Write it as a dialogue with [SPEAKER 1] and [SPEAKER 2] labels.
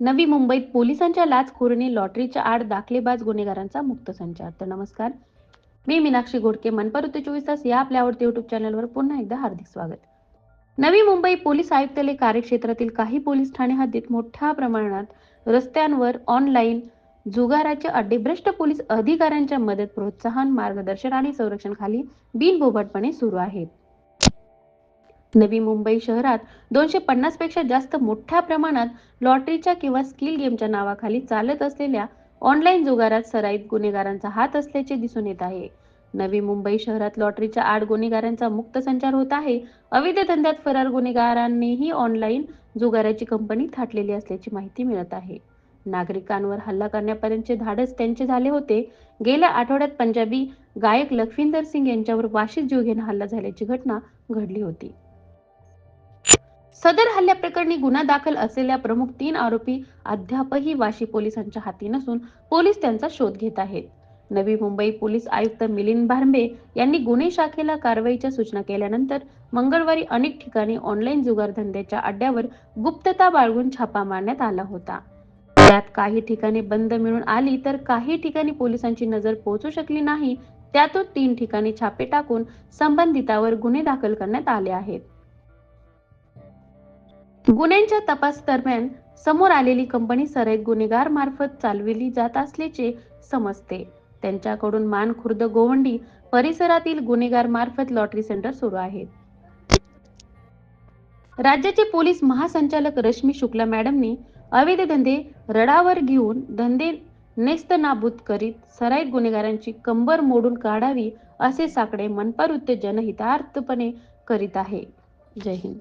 [SPEAKER 1] नवी मुंबईत पोलिसांच्या लाचखोरीने लॉटरीच्या आड दाखलेबाज गुन्हेगारांचा मुक्त संचार. तर नमस्कार. मी मीनाक्षी घोडके मनपर उत्तर चोवीस तास या आपल्या आवडते युट्यूब चॅनलवर पुन्हा एकदा हार्दिक स्वागत. नवी मुंबई पोलीस आयुक्तालय कार्यक्षेत्रातील काही पोलीस ठाणे हद्दीत मोठ्या प्रमाणात रस्त्यांवर ऑनलाईन जुगाराचे अड्डे भ्रष्ट पोलीस अधिकाऱ्यांच्या मदत प्रोत्साहन मार्गदर्शन आणि संरक्षण खाली बिनबोभाटपणे सुरू आहेत. नवी मुंबई शहरात दोनशे पन्नासपेक्षा जास्त मोठ्या प्रमाणात लॉटरीच्या किंवा स्किल गेमच्या नावाखाली चालत असलेल्या ऑनलाईन जुगारात सराईत गुन्हेगारांचा हात असल्याचे दिसून येत आहे. नवी मुंबई शहरात लॉटरीच्या आड गुन्हेगारांचा मुक्त संचार होत आहे. अवैध धंद्यात फरार गुन्हेगारांनीही ऑनलाईन जुगाराची कंपनी थाटलेली असल्याची माहिती मिळत आहे. नागरिकांवर हल्ला करण्यापर्यंतचे धाडस त्यांचे झाले होते. गेल्या आठवड्यात पंजाबी गायक लखविंदर सिंग यांच्यावर वाशीत जीवघेणा हल्ला झाल्याची घटना घडली होती. सदर हल्ल्याप्रकरणी गुन्हा दाखल असलेल्या प्रमुख तीन आरोपी अद्यापही वाशी पोलिसांच्या हाती नसून पोलीस त्यांचा शोध घेत आहेत. नवी मुंबई पोलीस आयुक्त मिलिंद भारंबे यांनी गुन्हे शाखेला कारवाईच्या सूचना केल्यानंतर मंगळवारी अनेक ठिकाणी ऑनलाईन जुगार धंद्याच्या अड्ड्यावर गुप्तता बाळगून छापा मारण्यात आला होता. त्यात काही ठिकाणी बंद मिळून आली तर काही ठिकाणी पोलिसांची नजर पोहोचू शकली नाही त्यातून तीन ठिकाणी छापे टाकून संबंधितावर गुन्हे दाखल करण्यात आले आहेत. गुन्ह्यांच्या तपास दरम्यान समोर आलेली कंपनी सराईत गुन्हेगार मार्फत चालविली जात असल्याचे समजते. त्यांच्याकडून मान खुर्द गोवंडी परिसरातील गुन्हेगार मार्फत लॉटरी सेंटर सुरू आहेत राज्याचे पोलीस महासंचालक रश्मी शुक्ला मॅडमनी अवैध धंदे रडावर घेऊन धंदे नेस्त नाबूद करीत सराईत गुन्हेगारांची कंबर मोडून काढावी असे साकडे मनपार उत्तेजन हितार्थपणे करीत आहे. जय हिंद.